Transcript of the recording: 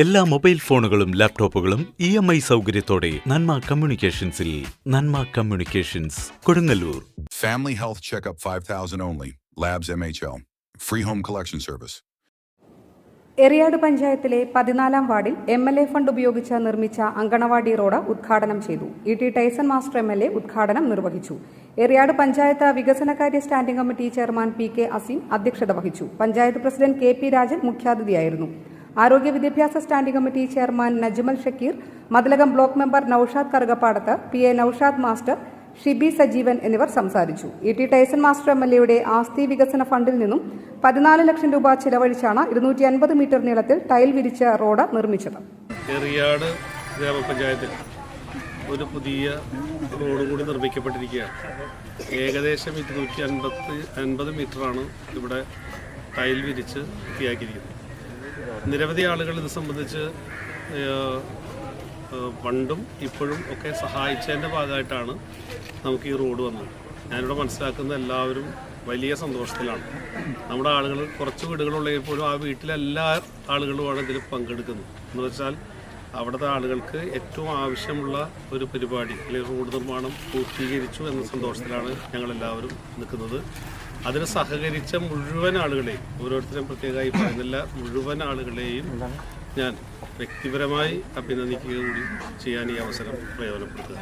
എല്ലാ മൊബൈൽ ഫോണുകളും ലാപ്ടോപ്പുകളും ഇ എം ഐ സൗകര്യത്തോടെ നന്മ കമ്മ്യൂണിക്കേഷൻസിൽ Nanma Communications Kodungallur. Family health checkup five thousand 5000 labs M H free home collection service Eriyad പഞ്ചായത്തിലെ പതിനാലാം വാർഡിൽ എം എൽ എ ഫണ്ട് ഉപയോഗിച്ച് നിർമ്മിച്ച അങ്കണവാടി റോഡ് ഉദ്ഘാടനം ചെയ്തു. E T Tyson master M L A ഉദ്ഘാടനം നിർവഹിച്ചു. എറിയാട് പഞ്ചായത്ത് വികസനകാര്യ standing committee chairman P K Azeem അധ്യക്ഷത വഹിച്ചു. Panchayat president K P Rajan മുഖ്യാതിഥിയായിരുന്നു. ആരോഗ്യ വിദ്യാഭ്യാസ standing committee chairman Najmal Shakeer Mathilakam block member Noushad Karukappadath P A Noushad master Shibi Sajeevan എന്നിവർ സംസാരിച്ചു. E T Tyson master M L എയുടെ ആസ്തി വികസന ഫണ്ടിൽ നിന്നും പതിനാല് ലക്ഷം രൂപ ചിലവഴിച്ചാണ് ഇരുന്നൂറ്റി അൻപത് മീറ്റർ നീളത്തിൽ ടൈൽ വിരിച്ച റോഡ് നിർമ്മിച്ചത്. ചെറിയാട് ഗ്രാമപഞ്ചായത്തിൽ ഒരു പുതിയ റോഡ് കൂടി നിർമ്മിക്കപ്പെട്ടിരിക്കുകയാണ്. ഏകദേശം ഇരുന്നൂറ്റി അൻപത്തി അൻപത് മീറ്ററാണ് ഇവിടെ ടൈൽ വിരിച്ച് വൃത്തിയാക്കിയിരിക്കുന്നത്. നിരവധി ആളുകൾ ഇത് സംബന്ധിച്ച് പണ്ടും ഇപ്പോഴും ഒക്കെ സഹായിച്ചതിന്റെ ഭാഗമായിട്ടാണ് നമുക്ക് ഈ റോഡ് വന്നത്. ഞാനിവിടെ മനസ്സിലാക്കുന്ന എല്ലാവരും വലിയ സന്തോഷത്തിലാണ്. നമ്മുടെ ആളുകൾ കുറച്ച് വീടുകളുള്ളപ്പോഴും ആ വീട്ടിലെല്ലാ ആളുകളുമാണ് ഇതിൽ പങ്കെടുക്കുന്നത്. എന്ന് വെച്ചാൽ അവിടുത്തെ ആളുകൾക്ക് ഏറ്റവും ആവശ്യമുള്ള ഒരു പരിപാടി അല്ലെങ്കിൽ റോഡ് നിർമ്മാണം പൂർത്തീകരിച്ചു എന്ന സന്തോഷത്തിലാണ് ഞങ്ങളെല്ലാവരും നിൽക്കുന്നത്. അതിന് സഹകരിച്ച മുഴുവൻ ആളുകളെയും ഓരോരുത്തരും പ്രത്യേകമായി പറയുന്നില്ല മുഴുവൻ ആളുകളെയും ഞാൻ വ്യക്തിപരമായി അഭിനന്ദിക്കുകയും കൂടി ചെയ്യാൻ ഈ അവസരം പ്രയോജനപ്പെടുത്തുക.